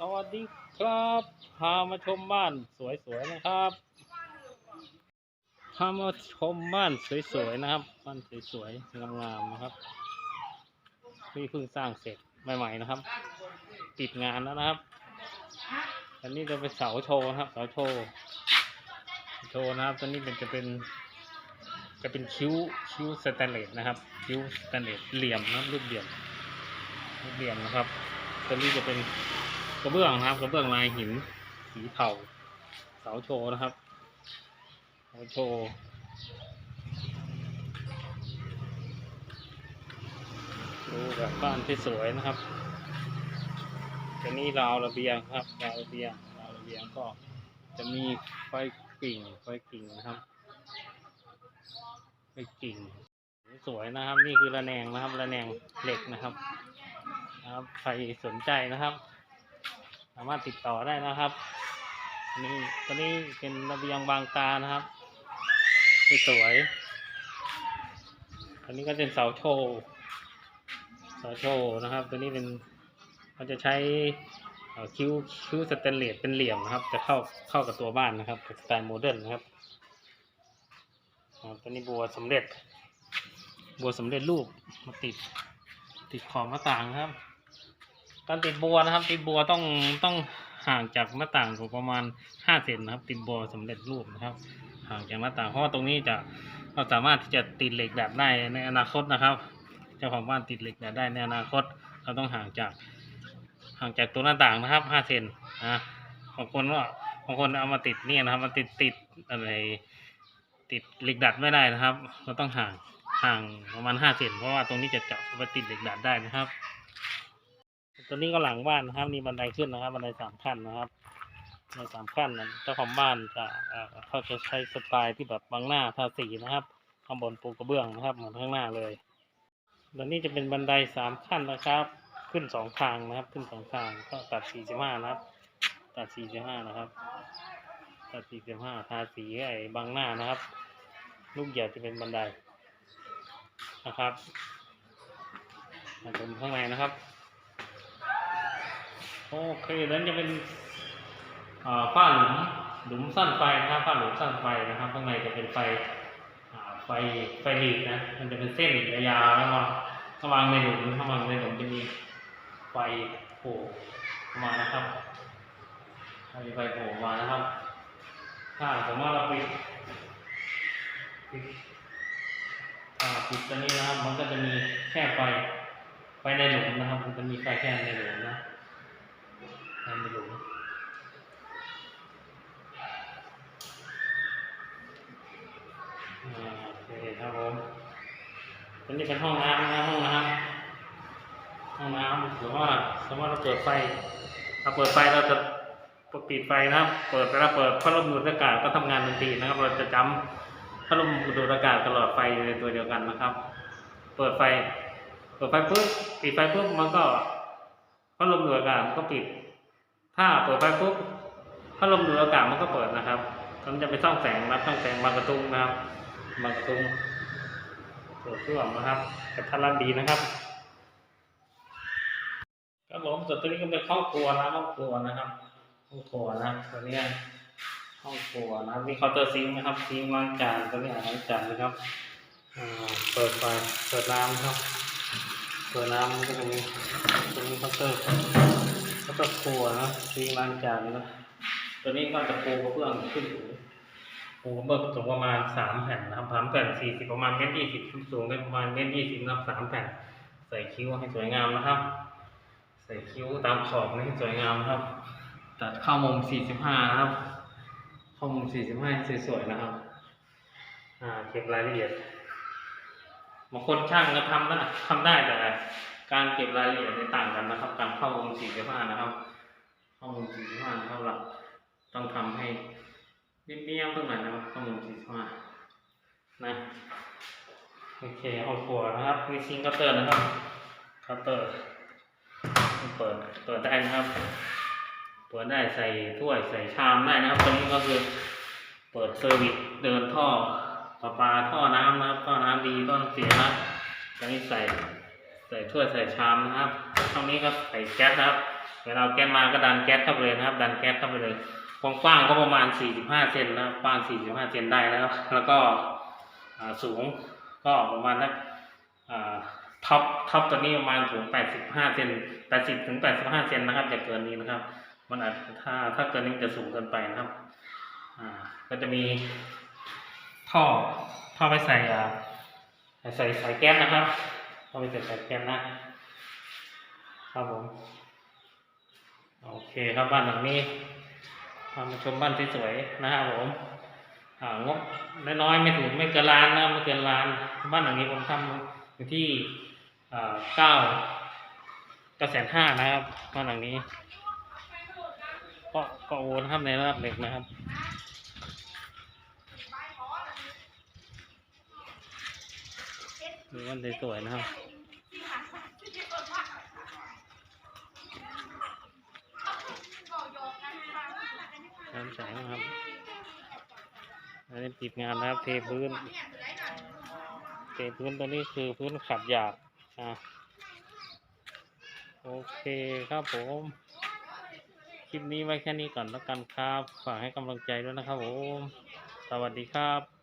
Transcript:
สวัสดีครับ พามาชมบ้านสวยๆนะครับ พามาชมบ้านสวยๆนะครับ บ้านสวยๆ งามๆนะครับนี่เพิ่งสร้างเสร็จใหม่ๆนะครับ ติดงานแล้วนะครับ อันนี้จะเป็นเสาโชว์นะครับ เสาโชว์ โชว์นะครับ ตัวนี้เป็นจะเป็น จะเป็นคิ้วคิ้วสแตนเลสนะครับ คิ้วสแตนเลสเหลี่ยมนะรูปเหลี่ยมรูปเหลี่ยมนะครับ ตัวนี้จะเป็น ระเบื้องนะครับกระเบื้องลายหิน สีเทาเสาโชว์นะครับเสาโชว์ดูแบบบ้านที่สวยนะครับตัวนี้ราวระเบียงครับราวระเบียงราวระเบียงก็จะมีไฟกิ่งไฟกิ่งนะครับไฟกิ่ง สวยนะครับ นี่คือระแนงนะครับ ระแนงเหล็กนะครับนะครับใครสนใจนะครับ สามารถติดต่อได้นะครับอันนี่ตัวนี้เป็นระเบียงบางตานะครับที่สวยอันนี้ก็เป็นเสาโชว์เสาโชว์นะครับ ตัวนี้เป็นมันจะใช้คิ้วคิ้วสแตนเลสเป็นเหลี่ยมนะครับ จะเข้าเข้ากับตัวบ้านนะครับสไตล์โมเดิร์นนะครับตัวนี้บัวสำเร็จ บัวสำเร็จรูปมาติดติดขอบหน้าต่างครับ การติดบัวนะครับ ติดบัวต้องต้องห่างจากหน้าต่างอยู่ประมาณห้าเซนนะครับ ติดบัวสำเร็จรูปนะครับ ห่างจากหน้าต่างเพราะว่าตรงนี้จะเราสามารถที่จะติดเหล็กแบบได้ในอนาคตนะครับเจ้าของบ้านติดเหล็กแบบได้ในอนาคต เราต้องห่างจาก ห่างจากตัวหน้าต่างนะครับห้าเซนนะบางคนว่าบางคนเอามาติดเนี่ยนะครับมาติดติดอะไรติดเหล็กดัดไม่ได้นะครับ เราต้องห่างห่างประมาณห้าเซนเพราะว่าตรงนี้จะเจาะไปติดเหล็กดัดได้นะครับ ตัวนี้ก็หลังบ้านนะครับมีบันไดขึ้นนะครับ บันไดสามขั้นนะครับในสามขั้นนั้นเจ้าของบ้านจะเขาจะใช้สไตล์ที่แบบบางหน้าทาสีนะครับข้างบนปูกระเบื้องนะครับเหมือนข้างหน้าเลยตัวนี้จะเป็นบันไดสามขั้นนะครับ ขึ้นสองทางนะครับ ขึ้นสองทางก็ตัดสี่สิบห้านะครับ ตัดสี่สิบห้านะครับ ตัดสี่สิบห้าทาสีไอ้บางหน้านะครับ ลูกเหยียดจะเป็นบันไดนะครับมาชมข้างในนะครับ โอเคนั้นจะเป็นฝ้าหลุมหลุมสั้นไฟนะครับฝ้าหลุมสั้นไฟนะครับข้างในจะเป็นไฟไฟไฟหลีดนะมันจะเป็นเส้นยาวๆแล้วก็ถ้าวางในหลุมถ้าวางในหลุมจะมีไฟโผล่มานะครับมีไฟโผล่มานะครับ ถ้าสมมติเราปิดปิดอ่าปิดตัวนี้นะครับ มันก็จะมีแค่ไฟไฟในหลุมนะครับ มันจะมีไฟแค่ในหลุมนะ ในหลุมอ่าโอเคครับผมตัว นี้เป็นห้องน้ำนะห้องน้ำห้องน้ำหรือว่าสมมติเราเปิดไฟเราเปิดไฟเราจะปิดไฟนะครับ เปิดแล้วเปิดพัดลมดูดอากาศก็ทำงานทันทีนะครับ เราจะจำพัดลมดูดอากาศตลอดไฟในตัวเดียวกันนะครับ เปิดไฟ เปิดไฟปุ๊บปิดไฟปุ๊บมันก็พัดลมดูดอากาศมันก็ปิด ถ้าเปิดไฟปุ๊บพัดลมดูดอากาศมันก็เปิดนะครับมันจะเป็นช่องแสงนะครับช่องแสงบางกระตุ้งนะครับบางกระตุ้ง เปิดเครื่องนะครับกระทันรันดีนะครับครับผมส่วนตัวนี้ก็เป็นห้องครัวนะห้องครัวนะครับห้องครัวนะตัวเนี้ยห้องครัวนะครับมีเคาน์เตอร์ซิงค์นะครับซิงค์ล้างจานตัวนี้อ่างล้างจานนะครับอ่าเปิดไฟเปิดน้ำครับเปิดน้ำมันก็จะมีตรงนี้เคาน์เตอร์แล้วก็ครัวนะซีล้างจานนะตัวนี้ก็จะปูกระเบื้องขึ้นสูง ปูเบื้องสูงประมาณสามแผ่นนะครับสามแผ่นสี่สิบประมาณเมตรยี่สิบสูงได้ประมาณเมตรยี่สิบนะครับสามแผ่น ใส่คิ้วให้สวยงามนะครับ ใส่คิ้วตามขอบให้สวยงามครับ ตัดเข้ามุมสี่สิบห้านะครับ เข้ามุมสี่สิบห้าสวยๆนะครับ อ่าเก็บรายละเอียดบางคนช่างก็ทำได้ทำได้แต่ การเก็บรายละเอียดในต่างกันนะครับ การเข้าวง45นะครับ เข้าวง45นะครับเราต้องทำให้ เบี้ยวๆตรงไหนนะครับเข้าวง45นะโอเคห้องครัวนะครับมีซิงค์เคาน์เตอร์นะครับเคาน์เตอร์เปิดเปิดได้นะครับ เปิดได้ใส่ถ้วยใส่ชามได้นะครับตรงนี้ก็คือเปิดเซอร์วิสเดินท่อประปาท่อน้ำนะครับท่อน้ำดีท่อน้ำเสียนะตรงนี้ใส่ใส่ถ้วยใส่ชามนะครับช่องนี้ก็ใส่แก๊สนะครับเวลาเอาแก๊สมาก็ดันแก๊สเข้าไปเลยนะครับ ดันแก๊สเข้าไปเลย กว้างก็ประมาณ 45 เซนนะกว้าง 45 เซนได้แล้ว แล้วก็สูงก็ประมาณนักอ่าท็อปท็อปตัวนี้ประมาณสูง 85 เซน80ถึง 85 เซนนะครับอย่าเกินนี้นะครับ มันอาจถ้าถ้าเกินนี้จะสูงเกินไปนะครับก็จะมีท่อท่อไปใส่ใส่ใส่แก๊สนะครับท่อไปใส่ใส่แก๊สนะครับผมโอเคครับบ้านหลังนี้ มาชมบ้านที่สวยๆนะครับผมอ่างบน้อยๆไม่ถึงไม่เกินล้านนะไม่เกินล้าน บ้านหลังนี้ผมทำอยู่ที่อ่าเก้าเก้าแสนห้านะครับบ้านหลังนี้ ก็ก็โอนครับในระดับเด็กนะครับดูบ้านสวยๆนะครับ น้ำแสงครับอันนี้ปิดงานนะครับ เทพื้น เทพื้นตัวนี้คือพื้นขัดหยาบอะโอเคครับผมคลิปนี้ไว้แค่นี้ก่อนแล้วกันครับ ฝากให้กำลังใจด้วยนะครับผม สวัสดีครับ